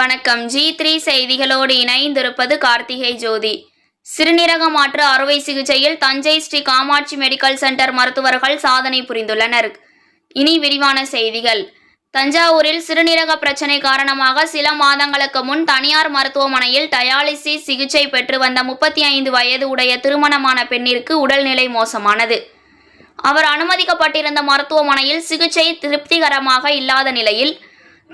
வணக்கம். G three செய்திகளோடு இணைந்திருப்பது கார்த்திகை ஜோதி. சிறுநீரக மாற்று அறுவை சிகிச்சையில் தஞ்சை ஸ்ரீ காமாட்சி மெடிக்கல் சென்டர் மருத்துவர்கள் சாதனை புரிந்துள்ளனர். இனி விரிவான செய்திகள். தஞ்சாவூரில் சிறுநீரக பிரச்சனை காரணமாக சில மாதங்களுக்கு முன் தனியார் மருத்துவமனையில் டயாலிசிஸ் சிகிச்சை பெற்று வந்த முப்பத்தி ஐந்து வயது உடைய திருமணமான பெண்ணிற்கு உடல்நிலை மோசமானது. அவர் அனுமதிக்கப்பட்டிருந்த மருத்துவமனையில் சிகிச்சை திருப்திகரமாக இல்லாத நிலையில்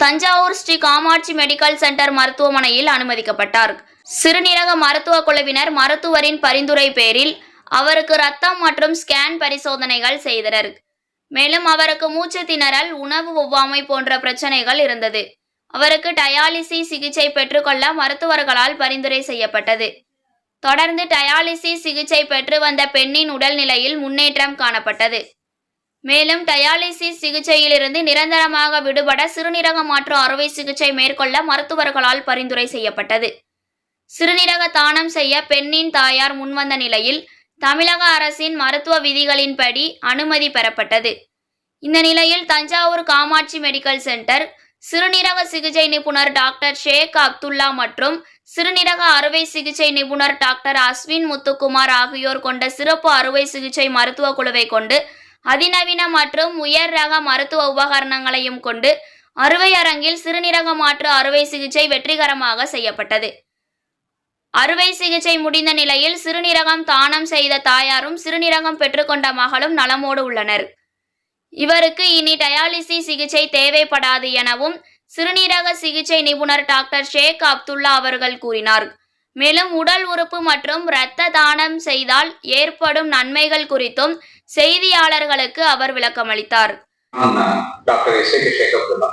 தஞ்சாவூர் ஸ்ரீ காமாட்சி மெடிக்கல் சென்டர் மருத்துவமனையில் அனுமதிக்கப்பட்டார். சிறுநீரக மருத்துவ குழுவினர் மருத்துவரின் பரிந்துரை பேரில் அவருக்கு ரத்தம் மற்றும் ஸ்கேன் பரிசோதனைகள் செய்தனர். மேலும் அவருக்கு மூச்சு திணறல் உணவு ஒவ்வாமை போன்ற பிரச்சனைகள் இருந்தது. அவருக்கு டயாலிசிஸ் சிகிச்சை பெற்றுக்கொள்ள மருத்துவர்களால் பரிந்துரை செய்யப்பட்டது. தொடர்ந்து டயாலிசிஸ் சிகிச்சை பெற்று வந்த பெண்ணின் உடல்நிலையில் முன்னேற்றம் காணப்பட்டது. மேலும் டயாலிசிஸ் சிகிச்சையிலிருந்து நிரந்தரமாக விடுபட சிறுநீரக மாற்று அறுவை சிகிச்சை மேற்கொள்ள மருத்துவர்களால் பரிந்துரை செய்யப்பட்டது. சிறுநீரக தானம் செய்ய பெண்ணின் தாயார் முன்வந்த நிலையில் தமிழக அரசின் மருத்துவ விதிகளின்படி அனுமதி பெறப்பட்டது. இந்த நிலையில் தஞ்சாவூர் காமாட்சி மெடிக்கல் சென்டர் சிறுநீரக சிகிச்சை நிபுணர் டாக்டர் ஷேக் அப்துல்லா மற்றும் சிறுநீரக அறுவை சிகிச்சை நிபுணர் டாக்டர் அஸ்வின் முத்துக்குமார் ஆகியோர் கொண்ட சிறப்பு அறுவை சிகிச்சை மருத்துவ குழுவை கொண்டு அதிநவீன மற்றும் உயர் ரக மருத்துவ உபகரணங்களையும் கொண்டு அறுவை அரங்கில் சிறுநீரக மாற்று அறுவை சிகிச்சை வெற்றிகரமாக செய்யப்பட்டது. அறுவை சிகிச்சை முடிந்த நிலையில் சிறுநீரகம் தானம் செய்த தாயாரும் சிறுநீரகம் பெற்றுக்கொண்ட மகளும் நலமோடு உள்ளனர். இவருக்கு இனி டயாலிசிஸ் சிகிச்சை தேவைப்படாது எனவும் சிறுநீரக சிகிச்சை நிபுணர் டாக்டர் ஷேக் அப்துல்லா அவர்கள் கூறினார். மேலும் உடல் உறுப்பு மற்றும் இரத்த தானம் செய்தால் ஏற்படும் நன்மைகள் குறித்தும் செய்தியாளர்களுக்கு அவர் விளக்கம் அளித்தார். Doctor S K Sheikh Abdullah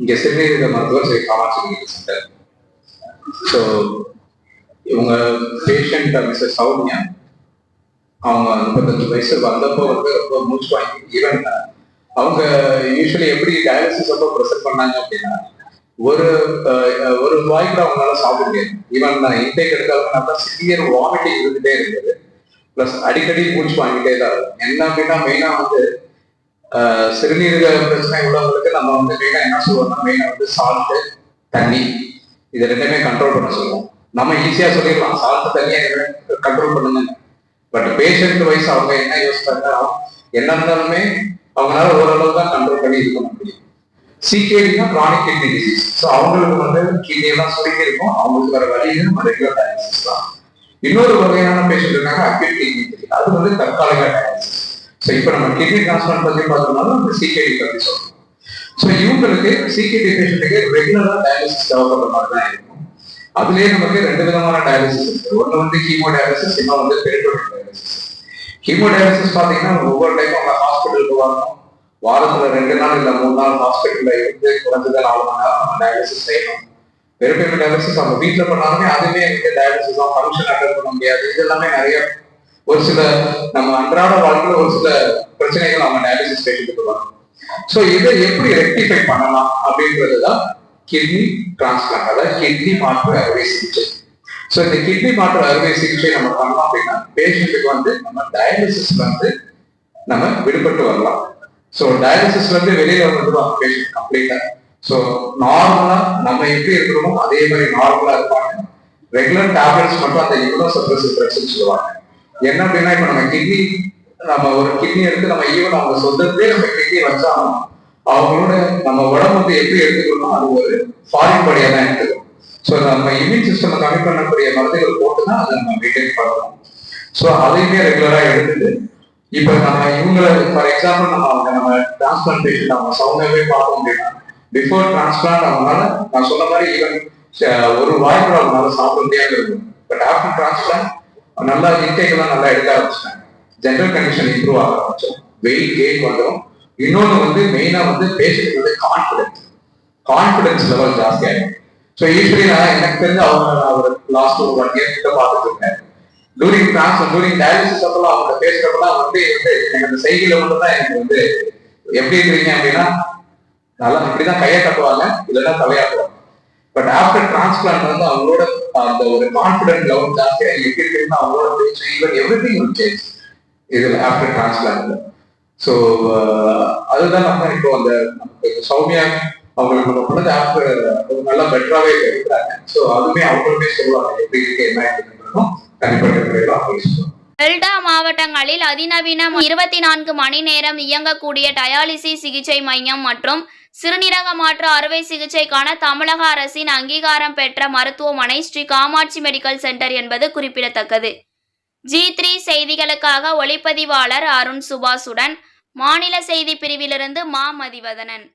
இங்க சிறுநீரக மருத்துவர் ஸ்ரீ காமாட்சி சென்டர். ஸோ இவங்க பேஷண்ட் மிஸ்ஸஸ் சௌமியா அவங்க முப்பத்தஞ்சு வயசு வந்தப்போ வந்து ரொம்ப மூச்சு வாங்கி ஈவன் அவங்க யூஸ்வலி எப்படி டயாலிசிஸ் அப்போ ப்ரெசர் பண்ணாங்க அப்படின்னா ஒரு ஒரு வாய் அவங்களால சாப்பிட முடியாது. ஈவன் இன்டேக் எடுத்தாலும் நல்லா சிவியர் வாமிட்டிங் இருந்துட்டே இருந்தது. ப்ளஸ் அடிக்கடி மூச்சு வாங்கிட்டே தான் இருக்கும். என்ன அப்படின்னா மெயினா வந்து சிறுநீரக பிரச்சனை உள்ளவங்களுக்கு நம்ம வந்து மெயினா என்ன சொல்லுவோம்னா மெயினா வந்து சால்ட்டு தண்ணி. இது ரெண்டுமே கண்ட்ரோல் பண்ண சொல்லுவோம். நம்ம ஈஸியா சொல்லிடலாம். சால்ட்டு தண்ணியை கண்ட்ரோல் பண்ணுங்க. பட் பேஷண்ட் வைஸ் அவங்க என்ன யோசிச்சாங்க என்ன இருந்தாலுமே அவங்களால ஓரளவு தான் கண்ட்ரோல் பண்ணி இது பண்ண முடியும். சிகேடினா கிரானிக் கிட்னி டிசீஸ் ஸோ அவங்களுக்கு வந்து கிட்னி எல்லாம் சுருக்கி இருக்கும். அவங்களுக்கு வர வழி நம்ம ரெகுலர் டயாலிசிஸ் தான். இன்னொரு வகையான பேஷண்ட் இருக்காங்க அக்யூட் கிட்னி டிசீஸ் அது வந்து தற்காலிக டயாலிசிஸ் ஸோ இப்போ நம்ம கிட்னி டிரான்ஸ்பிளான்ட் பத்தி பார்த்தோம்னாலும் அந்த சிகேடி பத்தி சொல்றோம். ஸோ இவங்களுக்கு சிகேடி பேஷண்ட்டுக்கு ரெகுலரா டயாலிசிஸ் தேவைப்படுற மாதிரி தான் இருக்கும். அதுலயே நமக்கு ரெண்டு விதமான டயாலிசிஸ் இருக்கு. ஒன்று வந்து கீமோ டயாலிசிஸ் இன்னும் வந்து பெரிட்டோனிக் டயாலிசிஸ் கீமோ டயாலிசிஸ் பார்த்தீங்கன்னா ஒவ்வொரு டைம் அவங்க ஹாஸ்பிட்டலுக்கு வரணும். வாரத்துல ரெண்டு நாள் இல்ல மூணு நாள் ஹாஸ்பிட்டல்ல இருந்து குறைஞ்சது நாலு மணி நேரம் டயாலிசிஸ் செய்யணும். பெருப்பேமெண்ட் டயாலிசிஸ் அவங்க வீட்டுல பண்ணாலுமே அதுவே எங்க டயாலிசிஸ் தான் ஃபங்க்ஷன் அட்டன் பண்ண முடியாது. இது எல்லாமே நிறைய ஒரு சில நம்ம அன்றாட வாழ்க்கையில ஒரு சில பிரச்சனைகள் நம்ம டயாலிசிஸ் பேஷண்ட்டுக்கு வரும். ஸோ இதை எப்படி ரெக்டிஃபை பண்ணலாம் அப்படின்றது தான் கிட்னி டிரான்ஸ்பிளான்ட் அதாவது கிட்னி மாற்று அறுவை சிகிச்சை. ஸோ இந்த கிட்னி மாற்று அறுவை சிகிச்சை நம்ம பண்ணோம் அப்படின்னா பேஷண்ட்டுக்கு வந்து நம்ம டயாலிசிஸ்ல வந்து நம்ம விடுபட்டு வரலாம். ஸோ டயாலிசிஸ்ல இருந்து வெளியில வந்துடுவாங்க பேஷண்ட் கம்ப்ளீட்டா ஸோ நார்மலா நம்ம எப்படி இருக்கிறோமோ அதே மாதிரி நார்மலா இருப்பாங்க. ரெகுலர் டேப்லெட்ஸ் மட்டும் அந்த இவ்வளோ இம்யூனோசப்ரசிவ் ட்ரக்ஸ்னு சொல்லுவாங்க. என்ன அப்படின்னா இப்போ நம்ம கிட்னி நம்ம ஒரு கிட்னி எடுத்து நம்ம ஈவன் அவங்க சொந்தத்திலே நம்ம கிட்னி வச்சாலும் அவங்களோட நம்ம உடம்பு வந்து எப்படி எடுத்துக்கணுமோ அது ஒரு ஃபாரின் பாடியா தான் எடுத்துக்கணும் ஸோ நம்ம இம்யூன் சிஸ்டம் கம்மி பண்ணக்கூடிய மருந்துகள் போட்டு தான் அதை நம்ம மெயின்டைன் பண்ணணும். ஸோ அதையுமே ரெகுலரா எடுத்துட்டு இப்போ நம்ம இவங்களை ஃபார் எக்ஸாம்பிள் நம்ம அவங்க நம்ம டிரான்ஸ்பிளான்டேஷன் நம்ம சவுண்டாவே பார்த்தோம் அப்படின்னா பிஃபோர் டிரான்ஸ்பிளான்ட் அவனால நான் சொன்ன மாதிரி ஈவன் ஒரு வாய் கூட அவங்களால சாப்பிட முடியாது இருக்கும் பட் ஆஃப்டர் டிரான்ஸ்பிளான்ட் நல்லா இன்டேக் எல்லாம் நல்லா எடுக்க ஆரம்பிச்சிட்டாங்க. ஜென்ரல் கண்டிஷன் இம்ப்ரூவ் ஆக ஆரம்பிச்சோம். வெயிட் கெயின் வந்துடும் இன்னொன்று வந்து மெயினா வந்து பேஷண்ட் வந்து கான்ஃபிடன்ஸ் கான்ஃபிடன்ஸ் லெவல் ஜாஸ்தி ஸோ யூஸ்வலி நான் எனக்கு தெரிஞ்சு அவங்க அவர் ஒரு லாஸ்ட் ஒரு ஒன் இயர் கிட்ட பார்த்துட்டு இருக்கேன் டூரிங் டிரான்ஸ் டூரிங் டயாலிசிஸ் அப்பெல்லாம் அவங்க பேசுறப்பெல்லாம் வந்து வந்து எனக்கு அந்த செய்தியில மட்டும் தான் எனக்கு வந்து எப்படி இருக்கிறீங்க அப்படின்னா நல்லா இப்படிதான் கையை கட்டுவாங்க இல்லைன்னா தலையாட்டுவாங்க பட் ஆஃப்டர் டிரான்ஸ்பிளான்ட் வந்து அவங்களோட அந்த ஒரு கான்பிடன்ட் லெவல் ஜாஸ்தியா எப்படி இருக்குன்னு அவங்களோட பேச்சு ஈவன் எவ்ரி திங் சேஞ்ச் இதுல ஆஃப்டர் டிரான்ஸ்பிளான்ட்ல ஸோ அதுதான் நம்ம இப்போ அந்த நமக்கு சௌமியா அவங்களுக்கு நம்ம பண்ணது ஆஃப்டர் நல்லா பெட்டராகவே இருக்கிறாங்க. ஸோ அதுவுமே அவங்களுமே சொல்லுவாங்க எப்படி இருக்கு என்ன இருக்குன்றதும் தனிப்பட்ட முறையில் அவங்க சொல்லுவாங்க. டெல்டா மாவட்டங்களில் அதிநவீன இருபத்தி நான்கு மணி நேரம் இயங்கக்கூடிய டயாலிசிஸ் சிகிச்சை மையம் மற்றும் சிறுநீரக மாற்று அறுவை சிகிச்சைக்கான தமிழக அரசின் அங்கீகாரம் பெற்ற மருத்துவமனை ஸ்ரீ காமாட்சி மெடிக்கல் சென்டர் என்பது குறிப்பிடத்தக்கது. ஜி த்ரீ செய்திகளுக்காக ஒளிப்பதிவாளர் அருண் சுபாஷுடன் மாநில செய்தி பிரிவிலிருந்து மா மதிவதனன்.